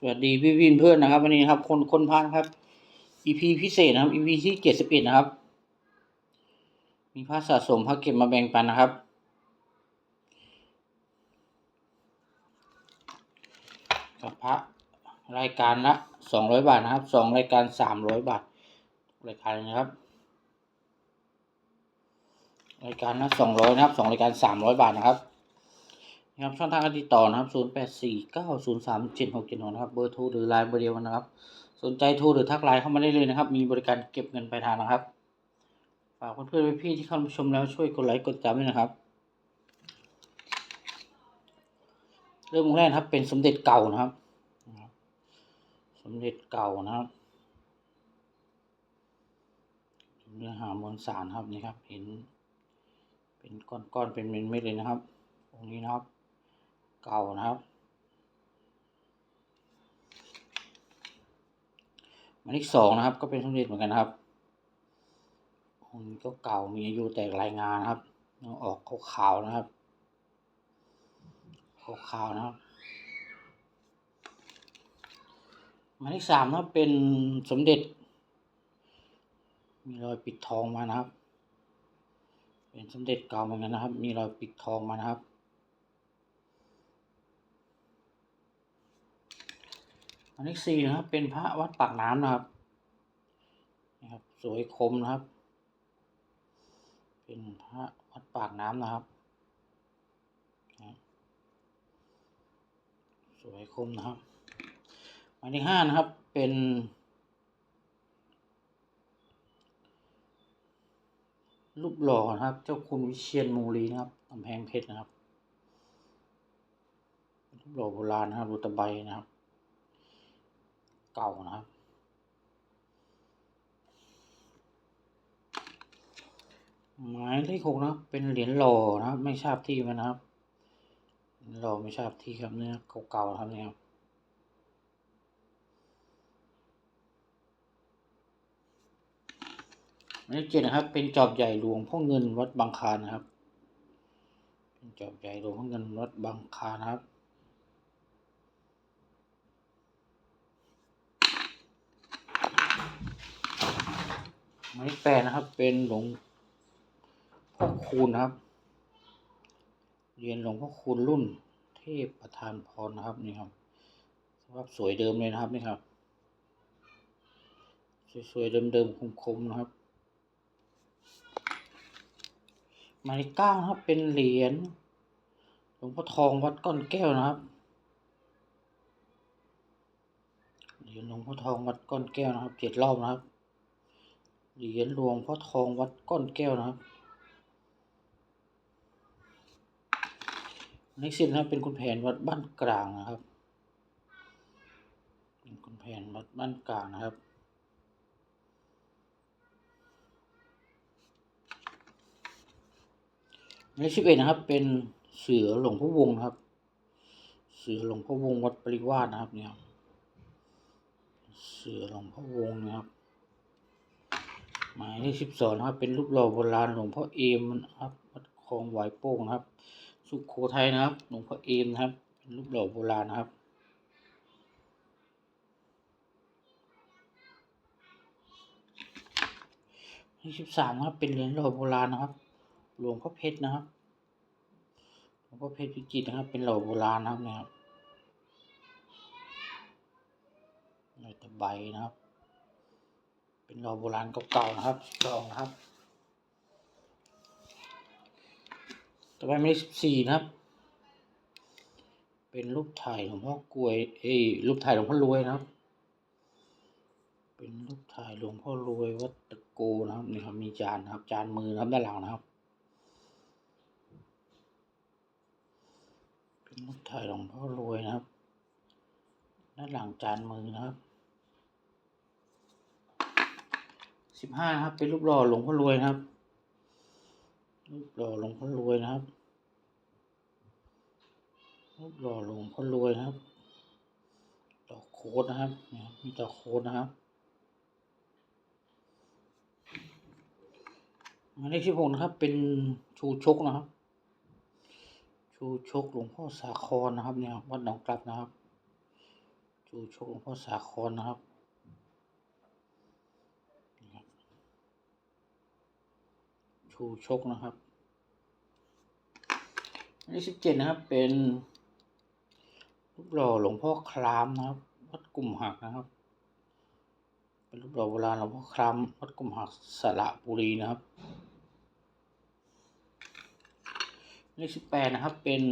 สวัสดีพี่วินเพื่อนนะครับ วันนี้นะครับ คนคนพันครับ EP พิเศษนะครับ EP ที่เจ็ดสิบเอ็ดนะครับ มีพระสะสมพระเก็บมาแบ่งปันนะครับ กับพระรายการละสองร้อยบาทนะครับสองรายการสามร้อยบาทรายการนะครับ รายการละสองร้อยนะครับสองรายการสามร้อยบาทนะครับ นะครับช่องทางการติดต่อนะครับศูนย์แปดสี่เก้าศูนย์สามเจ็ดหกเจ็ดหนะครับ เบอร์โทรหรือไลน์เบอร์เดียวกันนะครับ สนใจโทรหรือทักไลน์เข้ามาได้เลยนะครับ มีบริการเก็บเงินปลายทางนะครับ ฝากเพื่อนๆพี่ที่เข้ามาชมแล้วช่วยกดไลค์กดติดตามด้วยนะครับ เริ่มแรกครับ เป็นสมเด็จเก่านะครับ สมเด็จเก่านะครับเนื้อหามวลสารครับนี่ครับ เห็น เป็นก้อนๆเป็นเม็ดๆเลยนะครับองนี้นะครับ เก่านะครับหมายเลขสองนะครับ ก็เป็นสมเด็จเหมือนกันครับองค์นี้ก็เก่ามีอายุแตกรายงานครับออกขาวๆนะครับขาวๆนะครับหมายเลขสามนะครับเป็นสมเด็จ มีรอยปิดทองมานะครับ เป็นสมเด็จเก่าเหมือนกันนะครับ มีรอยปิดทองมานะครับ หมายเลขสี่นะครับ เป็นพระวัดปากน้ำนะครับนะครับ สวยคมนะครับ เป็นพระวัดปากน้ำนะครับ สวยคมนะครับหมายเลขห้านะครับ เป็นรูปหล่อนะครับ เจ้าคุณวิเชียนมูรีนะครับกำแพงเพชรนะครับรูปหล่อโบราณนะครับรูตะไบนะครับ เก่านะครับ หมายเลขหกนะเป็นเหรียญหล่อนะครับ ไม่ทราบที่มันนะครับเหรียญหล่อไม่ทราบที่ครับเนี่ยเก่าๆนะครับเนี่ยหมายเลขเจ็ดนะครับ เป็นจอบใหญ่หลวงพ่อเงินวัดบางคานะครับ เป็นจอบใหญ่หลวงพ่อเงินวัดบางคานะครับ มายเลขแปดนะครับ เป็นหลวงพ่อคูณนะครับ เรียนหลวงพ่อคูณรุ่นเทพประธานพรนะครับนี่ครับสภาพสวยเดิมเลยนะครับนี่ครับ สวยๆเดิมๆคมๆนะครับหมายเลขเก้านะครับ เป็นเหรียญหลวงพ่อทองวัดก้อนแก้วนะครับเหรียญหลวงพ่อทองวัดก้อนแก้วนะครับเจ็ดรอบนะครับ เหรียญหลวงพ่อทองวัดก้อนแก้วนะครับหมายเลขสิบนะครับเป็นคุณแผนวัดบ้านกลางนะครับเป็นคุณแผนวัดบ้านกลางนะครับหมายเลขสิบเอ็ดนะครับ เป็นเสือหลวงพ่อวงศ์นะครับ เสือหลวงพ่อวงศ์วัดปริวาสนะครับเนี่ยเสือหลวงพ่อวงศ์นะครับ หมายเลขสิบสองนะครับ เป็นรูปหล่อโบราณหลวงพ่อเอมนะครับวัดคลองหวายโป่งนะครับ สุขโขทัยนะครับ หลวงพ่อเอมนะครับ เป็นรูปหล่อโบราณนะครับเลขสิบสามครับ เป็นเหรียญหล่อโบราณนะครับ หลวงพ่อเพชรนะครับ หลวงพ่อเพชรพิจิตรนะครับ เป็นหล่อโบราณนะครับนี่ยครับหล่อตะไบนะครับ เป็นหล่อโบราณเก่าๆนะครับสองนะครับ ต่อไปหมายเลขสิบสี่นะครับ เป็นรูปถ่ายหลวงพ่อกลวยเอ้ยรูปถ่ายหลวงพ่อรวยนะครับ เป็นรูปถ่ายหลวงพ่อรวยวัดตะโกนะครับนี่ครับมีจานนะครับ จานมือนะครับด้านหลังนะครับเป็นรูปถ่ายหลวงพ่อรวยนะครับด้านหลังจานมือนะครับ สิบห้าครับ เป็นรูปหล่อหลวงพ่อรวยนะครับ รูปหล่อหลวงพ่อรวยนะครับ รูปหล่อหลวงพ่อรวยนะครับดอกโคดนะครับเนี่มีดอกโคดนะครับหมายเลขที่หกนะครับ เป็นชูชกนะครับ ชูชกหลวงพ่อสาครนะครับเนี่ยวัดหนองกลับนะครับ ชูชกหลวงพ่อสาครนะครับนี่ครับ ชูชกนะครับ อันที่สิบเจ็ดนะครับ เป็นรูปหล่อหลวงพ่อครามนะครับวัดกลุ่มหักนะครับ เป็นรูปหล่อโบราณหลวงพ่อครามวัดกลุ่มหักสระบุรีนะครับเลขสิบแปดนะครับ เป็น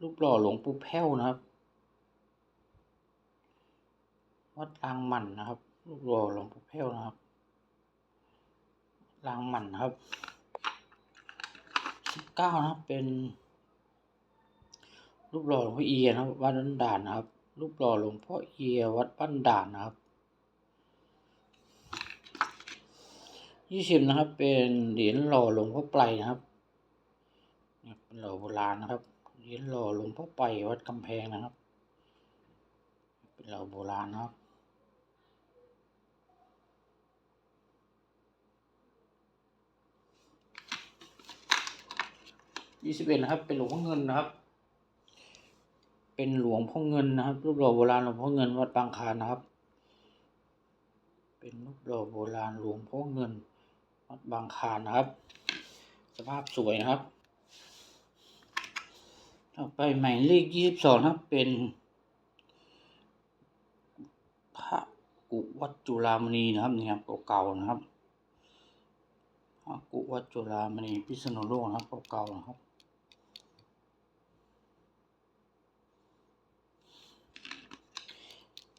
รูปหล่อหลวงปู่แพ้วนะครับ วัดรางหมันนะครับ รูปหล่อหลวงปู่แพ้วนะครับ รางหมันนครับสิบเก้านะครับเป็น รูปหล่อหลวงพ่อเอียนะครับวัดบ้านด่านนะครับ รูปหล่อหลวงพ่อเอียวัดบ้านด่านนะครับยี่สิบนะครับ เป็นเหรียญหล่อหลวงพ่อไพรนะครับเป็นหล่อโบราณนะครับเหรียญหล่อหลวงพ่อไพรวัดกำแพงนะครับ เป็นหล่อโบราณนะครับ ยี่สิบเอ็ดนะครับเป็นหลวงพ่อเงินนะครับ เป็นหลวงพ่อเงินนะครับ รูปหล่อโบราณหลวงพ่อเงินวัดบางคานนะครับ เป็นรูปหล่อโบราณหลวงพ่อเงินวัดบางคานนะครับ สภาพสวยนะครับ ต่อไปหมายเลขยี่สิบสองครับเป็นพระกุวัดจุฬามณีนะครับนี่ครับเก่าๆนะครับพระกุวัดจุฬามณีพิษณุโลกนะครับเก่าๆนะครับ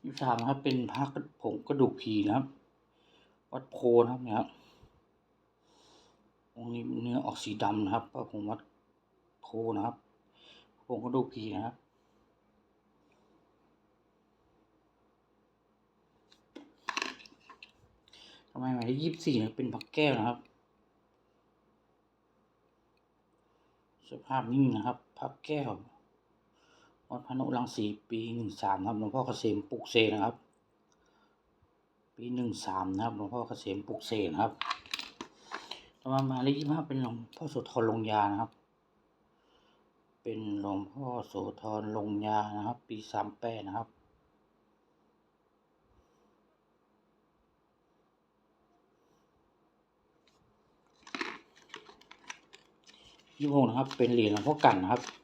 ยี่สามครับ เป็นพระผงกระดูกผีนะครับ วัดโพนะครับเนี่ยครับองค์นี้เนื้อออกสีดำนะครับพระผงวัดโพนะครับผงกระดูกผีนะครับทำไมหมายเลขยี่สิบสี่เป็นพระแก้วนะครับ สภาพนิ่งนะครับพระแก้ว วัดพนุรังสีปีหนึ่งสามครับหลวงพ่อเกษมปุกเสกนะครับ ปีหนึ่งสามนะครับหลวงพ่อเกษมปุกเสกนะครับต่อมามาเลขยี่ห้าเป็นหลวงพ่อโสธรลงยานะครับ เป็นหลวงพ่อโสธรลงยานะครับ ปีสามแปดนะครับยี่หกนะครับ เป็นเหรียญหลวงพ่อกันนะครับ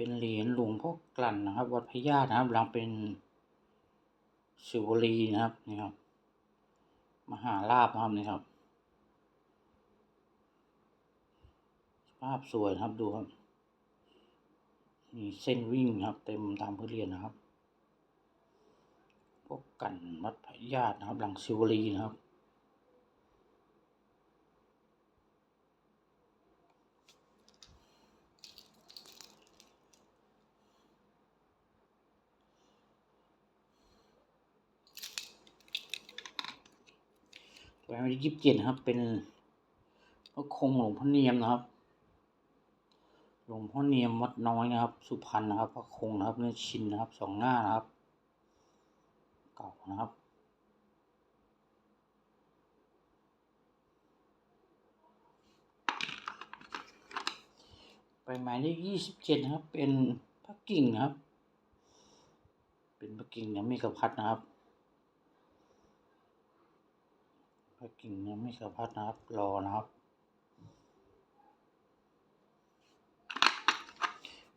เป็นเหรียญหลวงพ่อกลั่นนะครับ วัดพญาตนะครับหลังเป็นสิวลีนะครับนี่ครับ มหาลาภนะครับนี่ครับภาพสวยครับดูครับมีเส้นวิ่งครับ เต็มตามพื้นเรียนนะครับ พวกกันวัดพญาตนะครับ หลังสิวลีนะครับ แหวนวันที่ยี่สิบเจ็ดนะครับ เป็นพระคงหลวงพ่อเนียมนะครับ หลวงพ่อเนียมวัดน้อยนะครับ สุพรรณนะครับ พระคงนะครับเนื้อชินนะครับสองหน้านะครับ เก่านะครับไปหมายเลขยี่สิบเจ็ดนะครับ เป็นพระกิ่งนะครับ เป็นพระกิ่งเนี่ยม่กระพัดนะครับ พระกิ่งเนี่ยไม่กระพัดนะครับ รอนะครับ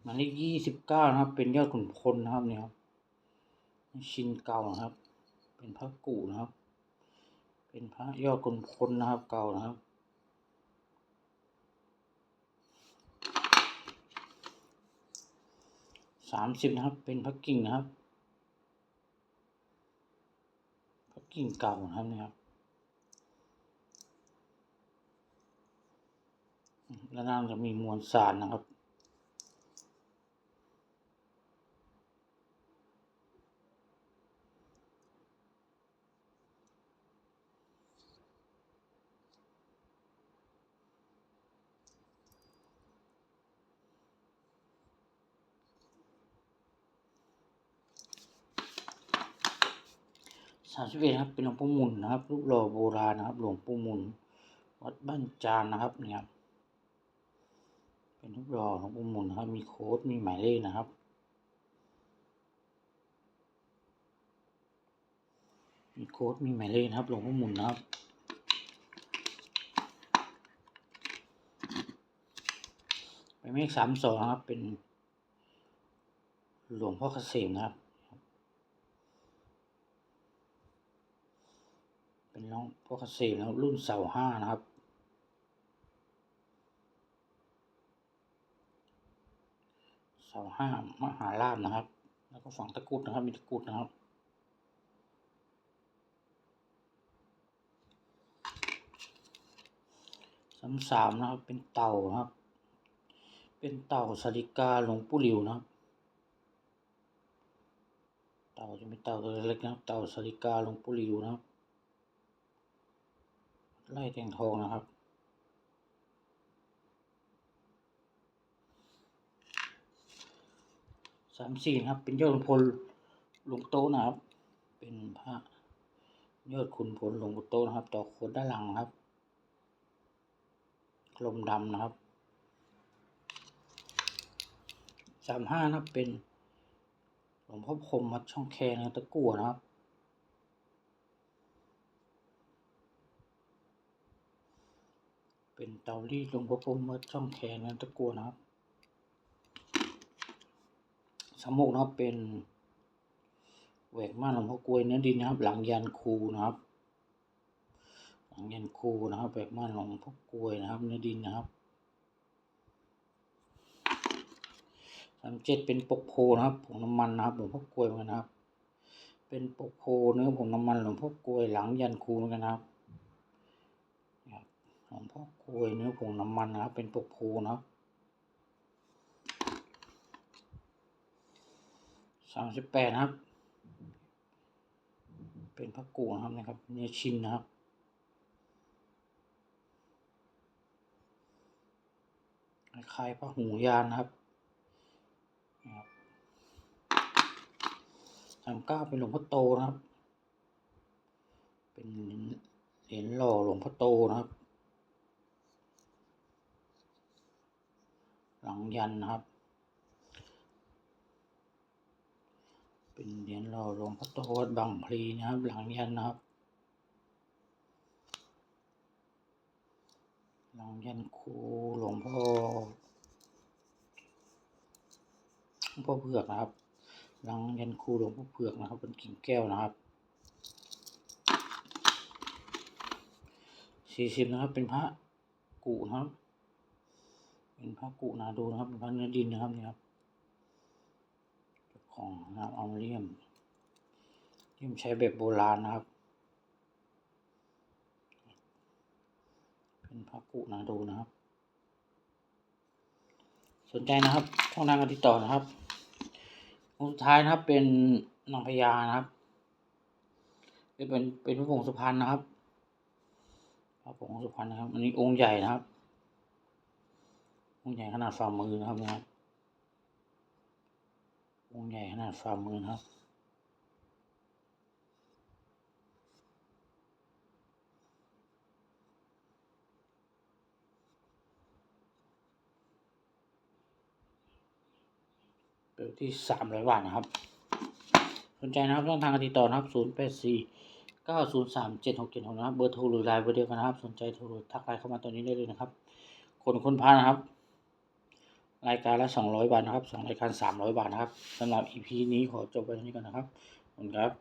หมายเลขยี่สิบเก้านะครับ เป็นยอดขุนพลนะครับเนี่ยครับชินเก่านะครับ เป็นพระกูนะครับ เป็นพระยอดขุนพลนะครับ เก่านะครับสามสิบนะครับ เป็นพระกิ่งนะครับ พระกิ่งเก่านะครับเนี่ยครับ แล้วน่าจะมีมวลสารนะครับสามสิบเอ็ดครับเป็นหลวงปู่มุนนะครับรูปหล่อโบราณนะครับ หลวงปู่มุนวัดบ้านจานนะครับเนี่ย รูกดล่อของปุ่มหมุนครับ มีโค้ด มีหมายเลขนะครับ มีโค้ด มีหมายเลขนะครับลงพ่อหมุนนะครับไป็เมฆสามสองครับ เป็น หลวงพ่อเกษมนะครับ เป็นหลวงพ่อเกษมแล้วรุ่นเสาห้านะครับ เสาห้ามหาลาบนะครับ แล้วก็ฝังตะกุดนะครับ มีตะกุดนะครับ สามสามนะครับ เป็นเต่านะครับ เป็นเต่าสาริกาหลวงปู่หลิวนะครับ เต่าจะเป็นเต่าตัวเล็กนะครับ เต่าสาริกาหลวงปู่หลิวนะครับ ไล่แตงทองนะครับ สามสี่นะครับ เป็นยอดขุนพลหลวงโตะนะครับ เป็นพระยอดขุนพลหลวงโตะนะครับ ต่อโคนด้านหลังนะครับกลมดำนะครับสามห้านะครับเป็นหลวงพ่อพรมวัดช่องแคนะตะกั่วนะครับเป็นเตารีดหลวงพ่อพรมวัดช่องแคนะตะกั่วนะครับ สามหกนะครับเป็นแหวกม่านหลวงพ่อกลวยเนื้อดินนะครับ หลังยันคูนะครับ หลังยันคูนะครับแหวกม่านหลวงพ่อกลวยนะครับเนื้อดินนะครับสามเจ็ดเป็นปกโพนะครับผงน้ำมันนะครับหลวงพ่อกลวยเหมือนกันนะครับ เป็นปกโพเนื้อผงน้ำมันหลวงพ่อกลวยหลังยันคูเหมือนกันะครับนะครับหลวงพ่อกลวยเนื้อผงน้ำมันนะครับ เป็นปกโพนะครับ สามสิบแปดครับ เป็นพระกูนะครับนะครับเนื้อชินนะครับคล้ายๆพระหูยานนะครับนะครับสามเก้าเป็นหลวงพ่อโตนะครับ เป็นเหรียญหล่อหลวงพ่อโตนะครับ หลังยันนะครับ เป็นเหรียญหล่อหลวงพ่อโตวัดบางพลีนะครับ หลังยันนะครับ หลังยันครูหลวงพ่อหลวงพ่อเผือกนะครับ หลังยันครูหลวงพ่อเผือกนะครับ เป็นกิ่งแก้วนะครับสี่สิบนะครับ เป็นพระกุนะครับ เป็นพระกุนาดูนะครับเป็นพระเนื้อดินนะครับนี่ครับ ของนะครับเอมเลียมเลี่ยมใช้แบบโบราณนะครับ เป็นพระกุนาดูนะครับ สนใจนะครับช่องทางการติดต่อนะครับองค์สุดท้ายนะครับเป็นนางพญานะครับเป็นเป็นเป็นพระผงสุพรรณนะครับพระผงสุพรรณนะครับ อันนี้องค์ใหญ่นะครับองค์ใหญ่ขนาดฝ่ามือนะครับนะครับ องใหญ่ขนาดฝ่ามือครับ เปิดที่สามร้อยบาทนะครับ สนใจนะครับช่องทางการติดต่อนะครับศูนย์แปดสี่เก้าศูนย์สามเจ็ดหกเจ็ดหกนะครับ เบอร์โทรหรือไลน์เบอร์เดียวกันนะครับ สนใจโทรทักไลน์เข้ามาตอนนี้ได้เลยนะครับ คนคนพานะครับ รายการละสองร้อยบาทนะครับสองรายการสามร้อยบาทนะครับสำหรับ EP นี้ขอจบไปเท่านี้ก่อนนะครับขอบคุณครับ